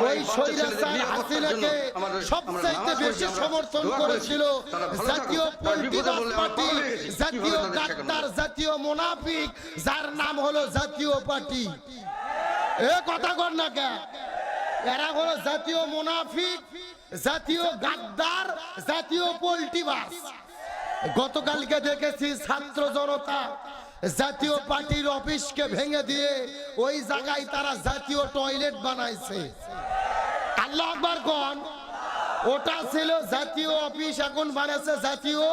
ওই স্বৈরাচার হাসিনাকে সবচাইতে বেশি সমর্থন করেছিল জাতীয় পলিটিক্যাল পার্টি। জাতীয় যায়? জাতীয় মুনাফিক যার নাম হলো জাতীয় পার্টি। এ কথা কর না কে? এরা হলো জাতীয় মুনাফিক জাতীয় গাদ্দার জাতীয় পোল্টিবাস গতকালকে দেখেছি ছাত্র জনতা জাতীয় পার্টির অফিসকে ভেঙে দিয়ে ওই জায়গায় তারা জাতীয় টয়লেট বানাইছে। আল্লাহ আকবার কোন, ওটা ছিল জাতীয় অফিস, এখন বানাচ্ছে জাতীয়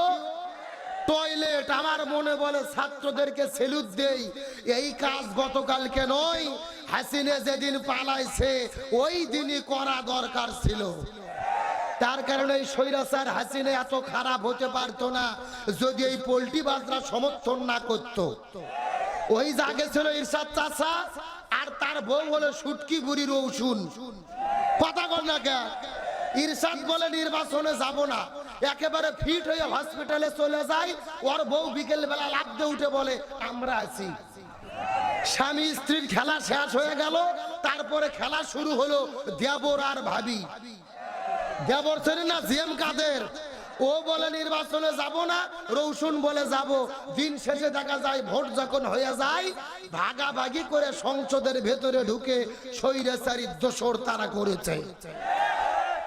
টয়লেট। আমার মনে বলে, ছাত্রদেরকে সেলুট দেই। এই কাজ গতকালকে নয়, হাসিনে যেদিন পালাইছে, ওই দিনই করা দরকার ছিল। তার কারণে এই স্বৈরাচার হাসিনে এত খারাপ হতে পারতো না, যদি এই পোল্ট্রি বাজরা সমর্থন না করত। ওই জাগে ছিল ইরশাদ চাষা আর তার বউ হলো সুটকি বুড়ির ঔষুন কথা কর না কে ইরশাদ বলে, নির্বাচনে যাব না। একেবারে ফিট হয়ে হসপিটালে চলে যায় ওর বউ বিকেল বেলা লাফতে উঠে বলে, আমরা আছি। স্বামী স্ত্রীর খেলা শেষ হয়ে গেল, তারপরে খেলা শুরু হলো দেবর আর ভাবি। ও বলে নির্বাচনে যাব না বলে যাব। দিন শেষে দেখা যায়, ভোট যখন হয়ে যায়, ভাগাভাগি করে সংসদের ভেতরে ঢুকে স্বৈরাচারী দোসর তারা করেছে।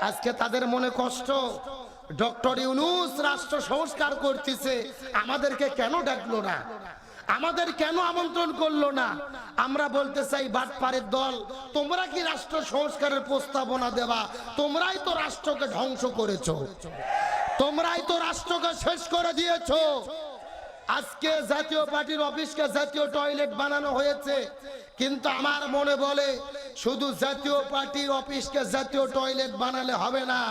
আজকে তাদের মনে কষ্ট। ডক্টর ইউনুস রাষ্ট্র সংস্কার করতেছে, আমাদেরকে কেন ডাকলো না? আমাদের কেন আমন্ত্রণ করল না? আমরা বলতে চাই বাটপাড়ের দল, তোমরা কি রাষ্ট্র সংস্কারের প্রস্তাবনা দেবা? তোমরাই তো রাষ্ট্রকে ধ্বংস করেছ। তোমরাই তো রাষ্ট্রকে শেষ করে দিয়েছ। আজকে জাতীয় পার্টির অফিসকে জাতীয় টয়লেট বানানো হয়েছে। কিন্তু আমার মনে বলে, শুধু জাতীয় পার্টির অফিসকে জাতীয় টয়লেট বানালে হবে না।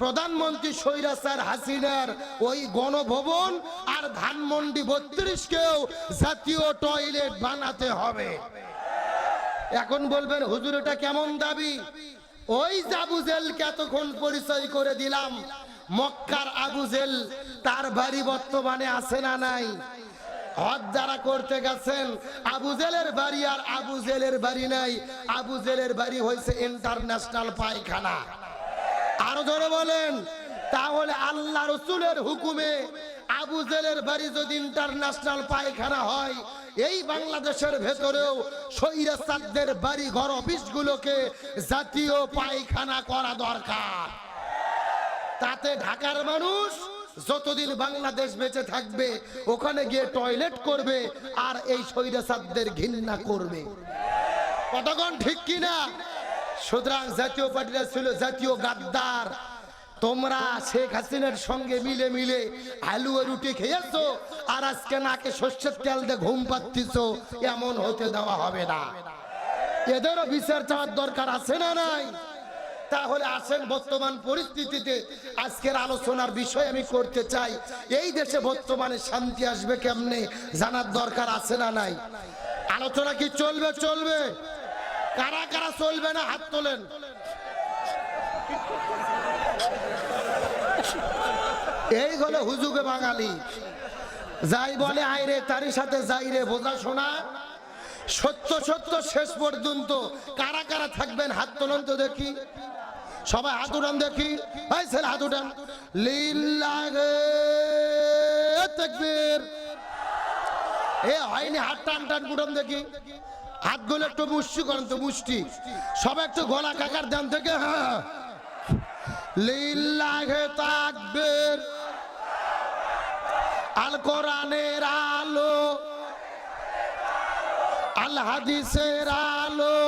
প্রধানমন্ত্রী সৈরাসার হাসিনার ওই গণভবন আর ধানমন্ডি বত্রিশকেও জাতীয় টয়লেট বানাতে হবে। এখন বলবেন, হুজুর, এটা কেমন দাবি? ওই জাবুজেলকে এতক্ষণ পরিচয় করে দিলাম। মক্কার আবুজেল তার বাড়ি বর্তমানে আছে না নাই? হজ যারা করতে গেছেন আবুজেলের বাড়ি আর আবুজেলের বাড়ি নাই। আবুজেলের বাড়ি হয়েছে ইন্টারন্যাশনাল পায়খানা। আরও ধরে বলেন। তাহলে আল্লাহ রসুলের হুকুমে আবু জেলের বাড়ি যদি ইন্টারন্যাশনাল পায়খানা হয়, এই বাংলাদেশের ভেতরেও সৈরাসাদদের বাড়ি ঘর অফিসগুলোকে জাতীয় পায়খানা করা দরকার। তাতে ঢাকার মানুষ যতদিন বাংলাদেশ বেঁচে থাকবে, ওখানে গিয়ে টয়লেট করবে আর এই সৈরাসাদদের ঘৃণা করবে। কতক্ষণ ঠিক কিনা? সুতরাং জাতীয় পার্টিরা ছিল জাতীয় গাদ্দার। তোমরা শেখ হাসিনার সঙ্গে মিলে মিলে আলু রুটি খেয়েছো, আর আজকে নাকে শস্যের তেল দিয়ে ঘুম পাচ্ছিস এমন হতে দেওয়া হবে না। এদেরও বিচার চাওয়ার দরকার আছে না নাই? তাহলে আসেন বর্তমান পরিস্থিতিতে, আজকের আলোচনার বিষয় আমি করতে চাই, এই দেশে বর্তমানে শান্তি আসবে কেমনে জানার দরকার আছে না নাই? আলোচনা কি চলবে? চলবে। কারা কারা চলবে না হাত তোলেন? এই হলো হুজুগে বাঙালি। যাই বলে, আইরে, তারই সাথে যাই রে, বোঝা শোনা? সত্য সত্য, শেষ পর্যন্ত কারা কারা থাকবেন হাত তোলেন তো দেখি। সবাই হাত উঠান দেখি। এই ছেলে, হাত উঠান। লিল্লাহে তাকবীর। এ হয়নি, হাত টান টান দেখি। হাতগুলো একটু মুষ্টি করেন তো, মুষ্টি। সবাই একটু গলা কাকার দেন থেকে হ্যাঁ। লিল্লাহে তাকবীর। আল কোরআনের আলো। আল হাদিসের আলো।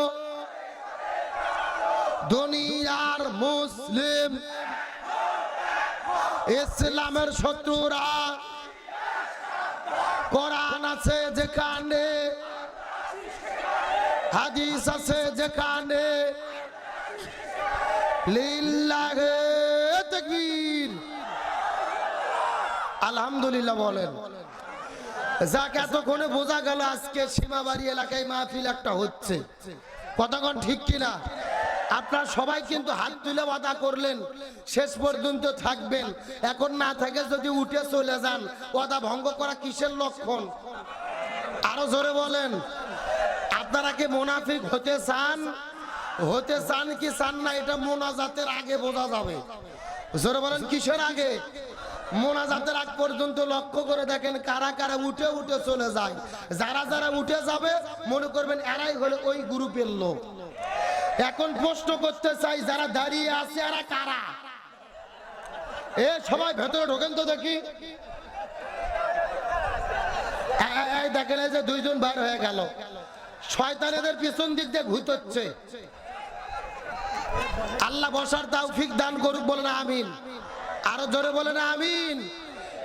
দুনিয়ার মুসলিম। ইসলামের শত্রুরা। কোরআন আছে যেখানে হাদিস আছে যেখানে লিল্লাহে তাকবীর। আলহামদুলিল্লাহ বলেন। যাক, এতক্ষণে বোঝা গেল আজকে সীমাবাড়ি এলাকায় মাহফিল একটা হচ্ছে। কতক্ষণ ঠিক কিনা? আপনার সবাই কিন্তু হাত তুলে বাধা করলেন, শেষ পর্যন্ত থাকবেন। এখন না থাকে যদি উঠে চলে যান ওদা ভঙ্গ করা কিসের লক্ষণ? আরও জোরে বলেন। আপনারা কি মোনাফিক হতে চান? হতে চান কি চান না, এটা মোনাজাতের আগে বোঝা যাবে। কিসের আগে? মোনাজাতের আগ পর্যন্ত লক্ষ্য করে দেখেন কারা কারা উঠে উঠে চলে যায়। যারা যারা উঠে যাবে, মনে করবেন এরাই হলে ওই গ্রুপের লোক। এখন প্রশ্ন করতে চাই, যারা দাঁড়িয়ে আছে এরা কারা? এ, সবাই ভেতরে ঢোকেন তো দেখি। দেখেন এই যে দুইজন বার হয়ে গেল। শয়তানেদের পিছন দিক দিয়ে ঘুরতচ্ছে আল্লাহ বসার তৌফিক দান করুক বলে না আমিন। আরও জোরে বলে না আমিন।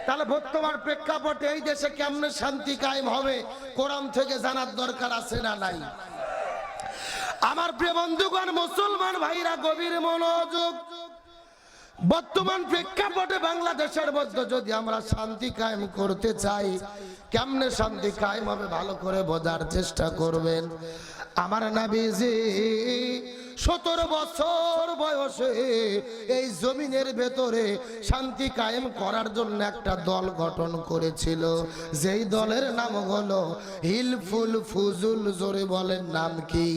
তাহলে বর্তমান প্রেক্ষাপটে এই দেশে কেমনে শান্তি কায়েম হবে, কোরআন থেকে জানার দরকার আছে না নাই? আমার প্রিয় বন্ধুগণ, মুসলমান ভাইরা, গভীর মনোযোগ বর্তমান প্রেক্ষাপটে বাংলাদেশের মধ্যে যদি আমরা শান্তি কায়েম করতে চাই, কেমনে শান্তি কায়েম হবে ভালো করে বোঝার চেষ্টা করবেন। আমার নাবিজি, সতেরো বছর বয়সে এই জমিনের ভেতরে শান্তি কায়েম করার জন্য একটা দল গঠন করেছিল। যেই দলের নাম হলো হিলফুল ফুজুল, জোরে বলেন নাম কি?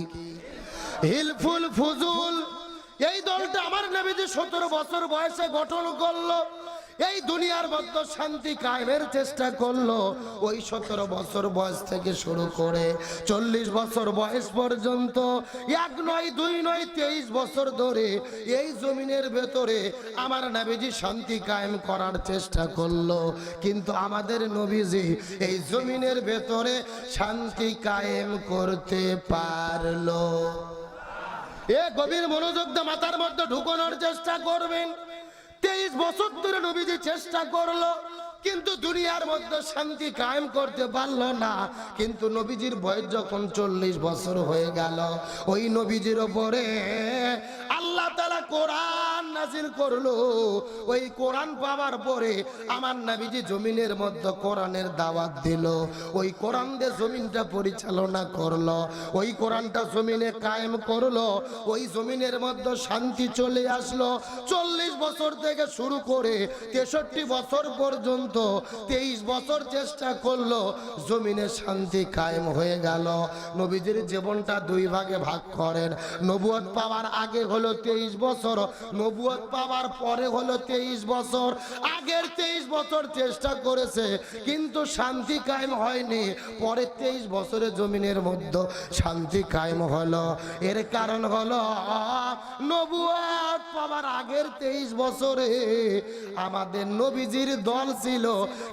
হিলফুল ফুজুল এই দলটা আমার নবীজি সতেরো বছর বয়সে গঠন করল, এই দুনিয়ার মধ্যে শান্তি কায়েমের চেষ্টা করল। ওই সতেরো বছর বয়স থেকে শুরু করে চল্লিশ বছর বয়স পর্যন্ত, এক নয়, দুই নয়, তেইশ বছর ধরে এই জমিনের ভেতরে আমার নবীজি শান্তি কায়েম করার চেষ্টা করল। কিন্তু আমাদের নবীজি এই জমিনের ভেতরে শান্তি কায়েম করতে পারল। এ গভীর মনোযোগ মাথার মধ্যে ঢুকানোর চেষ্টা করবেন। তেইশ বছর ধরে নবীজি চেষ্টা করল, কিন্তু দুনিয়ার মধ্যে শান্তি কায়েম করতে পারল না। কিন্তু নবীজির বয়স যখন চল্লিশ বছর হয়ে গেল, ওই নবীজির ওপরে আল্লাহ তালা কোরআন নাজিল করল। ওই কোরআন পাওয়ার পরে আমার নবীজি জমিনের মধ্যে কোরআনের দাওয়াত দিল। ওই কোরআন দিয়ে জমিনটা পরিচালনা করল। ওই কোরআনটা জমিনে কায়েম করল। ওই জমিনের মধ্যে শান্তি চলে আসলো। চল্লিশ বছর থেকে শুরু করে তেষট্টি বছর পর্যন্ত তেইশ বছর চেষ্টা করল, জমিনে শান্তি কায়েম হয়ে গেল। নবীজির জীবনটা দুই ভাগে ভাগ করেন। নবুয়ত পাওয়ার আগে হলো তেইশ বছর নবুয়ত পাওয়ার পরে হলো তেইশ বছর। আগের তেইশ বছর চেষ্টা করেছে, কিন্তু শান্তি কায়েম হয়নি। পরে তেইশ বছরের জমিনের মধ্যে শান্তি কায়েম হলো। এর কারণ হলো নবুয়াত পাওয়ার আগের তেইশ বছরে আমাদের নবীজির দল ছিল,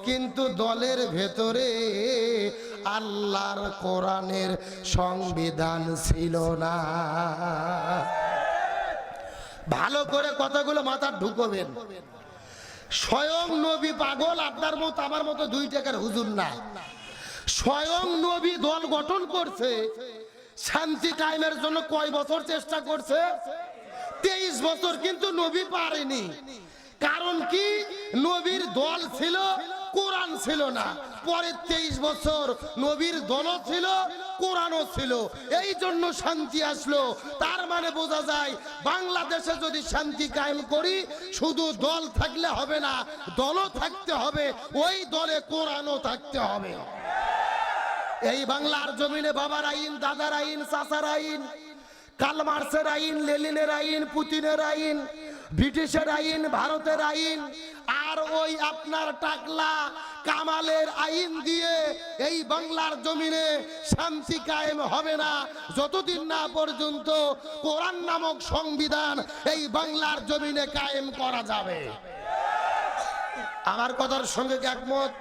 কিন্তু দলের ভেতরে আল্লাহর কোরআনের সংবিধান ছিল না। ভালো করে কথাগুলো মাথা ঢুকবেন। স্বয়ং নবী পাগল আপনার মতো আমার মতো দুই টাকার হুজুর না। স্বয়ং নবী দল গঠন করছে, শান্তি টাইমের জন্য কয় বছর চেষ্টা করছে? তেইশ বছর কিন্তু নবী পারেনি। কারণ কি? নবীর দল ছিল কোরআন ছিল না। পরে তেইশ বছর নবীর দলও ছিল, কোরআনও ছিল। এই জন্য শান্তি আসলো। তার মানে বোঝা যায়, বাংলাদেশে যদি শান্তি কায়েম করি, শুধু দল থাকলে হবে না, দলও থাকতে হবে, ওই দলে কোরআনও থাকতে হবে। এই বাংলার জমিনে বাবার আইন, দাদার আইন, চাচার আইন কাল মার্সের আইন লেলিনের আইন, পুতিনের আইন, ব্রিটিশের আইন, ভারতের আইন আর ওই আপনার টাকলা কামালের আইন দিয়ে এই বাংলার জমিনে শান্তি কায়েম হবে না। যতদিন না পর্যন্ত কোরআন নামক সংবিধান এই বাংলার জমিনে কায়েম করা যাবে। আমার কথার সঙ্গে একমত?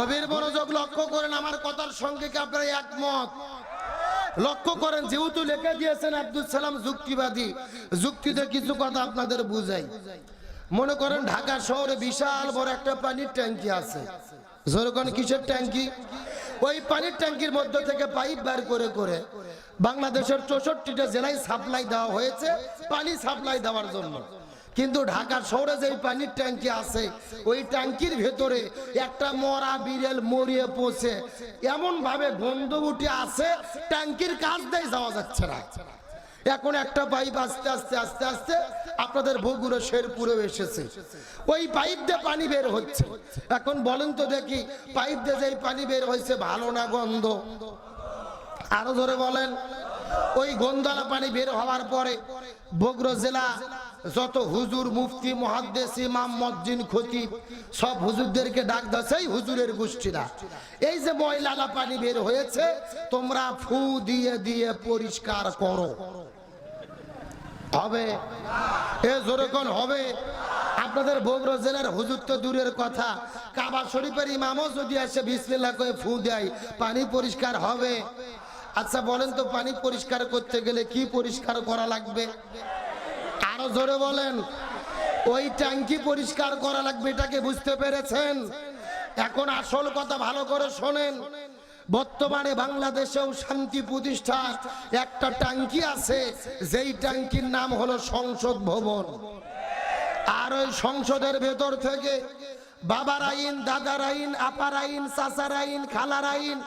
গভীর মনোযোগ লক্ষ্য করেন, আমার কথার সঙ্গে কি আপনারা একমত। লক্ষ্য করেন, যেহেতু লিখে দিয়েছেন আব্দুল সালাম যুক্তিবাদী, যুক্তিতে কিছু কথা আপনাদের বুঝাই। মনে করেন, ঢাকা শহরে বিশাল বড় একটা পানির ট্যাঙ্কি আছে। কিসের ট্যাঙ্কি? ওই পানির ট্যাঙ্কির মধ্যে থেকে পাইপ বার করে করে বাংলাদেশের চৌষট্টিটা জেলায় সাপ্লাই দেওয়া হয়েছে, পানি সাপ্লাই দেওয়ার জন্য। কিন্তু ঢাকা শহরে যে পানির ট্যাঙ্কি আছে, ওই ট্যাঙ্কির ভেতরে একটা মরা বিড়েল মরিয়ে পচে এমন ভাবে গন্ধ উঠে আছে, ট্যাঙ্কির কাজ দেয় যাওয়া যাচ্ছে না। এখন একটা পাইপ আস্তে আস্তে আস্তে আস্তে আপনাদের বগুড়ো, শেরপুরেও এসেছে। ওই পাইপ দিয়ে পানি বের হচ্ছে। এখন বলেন তো দেখি পাইপ দিয়ে যেই পানি বের হয়েছে, ভালো না গন্ধ? আরও ধরে বলেন। ওই গন্ধালা পানি বের হওয়ার পরে বগুড়া জেলা যত হুজুর, মুফতি মহাদ্দেশ ইমাম মজ্জিন খতিব, সব হুজুরদেরকে ডাক এই হুজুরের গোষ্ঠীরা। এই যে ময়লালা পানি বের হয়েছে, তোমরা ফু দিয়ে দিয়ে পরিষ্কার করো। হবে? এ জোরেক্ষণ হবে? আপনাদের বগুড়া জেলার হুজুর তো দূরের কথা। কাবা শরীফের ইমামও যদি আসে বিসমিল্লাহ করে ফু দেয়, পানি পরিষ্কার হবে। আচ্ছা বলেন তো পানি পরিষ্কার করতে গেলে কি পরিষ্কার করা লাগবে? আরও জোরে বলেন। ওই ট্যাঙ্কি পরিষ্কার করা লাগবে এটাকে বুঝতে পেরেছেন? এখন আসল কথা ভালো করে শোনেন। বর্তমানে বাংলাদেশেও শান্তি প্রতিষ্ঠার একটা ট্যাঙ্কি আছে, যেই ট্যাঙ্কির নাম হলো সংসদ ভবন। আর ওই সংসদের ভেতর থেকে বাবার আইন, দাদার আইন, আপার আইন, চাচার আইন, খালার আইন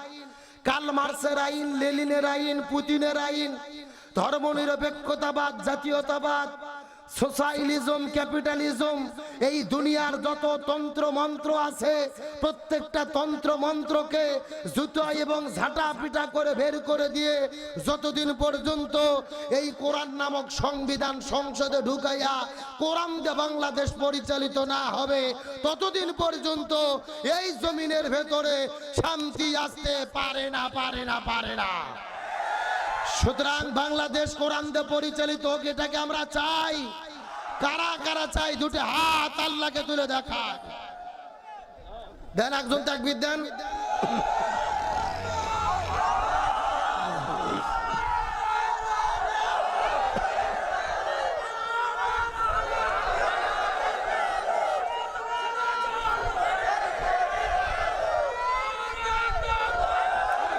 কাল মার্সের আইন লেলিনের আইন পুতিনের আইন ধর্মনিরপেক্ষতাবাদ জাতীয়তাবাদ সোশ্যালিজম ক্যাপিটালিজম এই দুনিয়ার যত তন্ত্র মন্ত্র আছে, প্রত্যেকটা তন্ত্র মন্ত্রকে জুতা এবং ঝাঁটা পিটা করে বের করে দিয়ে যতদিন পর্যন্ত এই কোরআন নামক সংবিধান সংসদে ঢুকাইয়া কোরআন যে বাংলাদেশ পরিচালিত না হবে, ততদিন পর্যন্ত এই জমিনের ভেতরে শান্তি আসতে পারে না পারে না পারে না। সুতরাং বাংলাদেশ কোরআন দিয়ে পরিচালিত হোক, এটাকে আমরা চাই। কারা কারা চাই? দুটি হাত আল্লাহকে তুলে দেখা দেন একজন তাকবির দেন।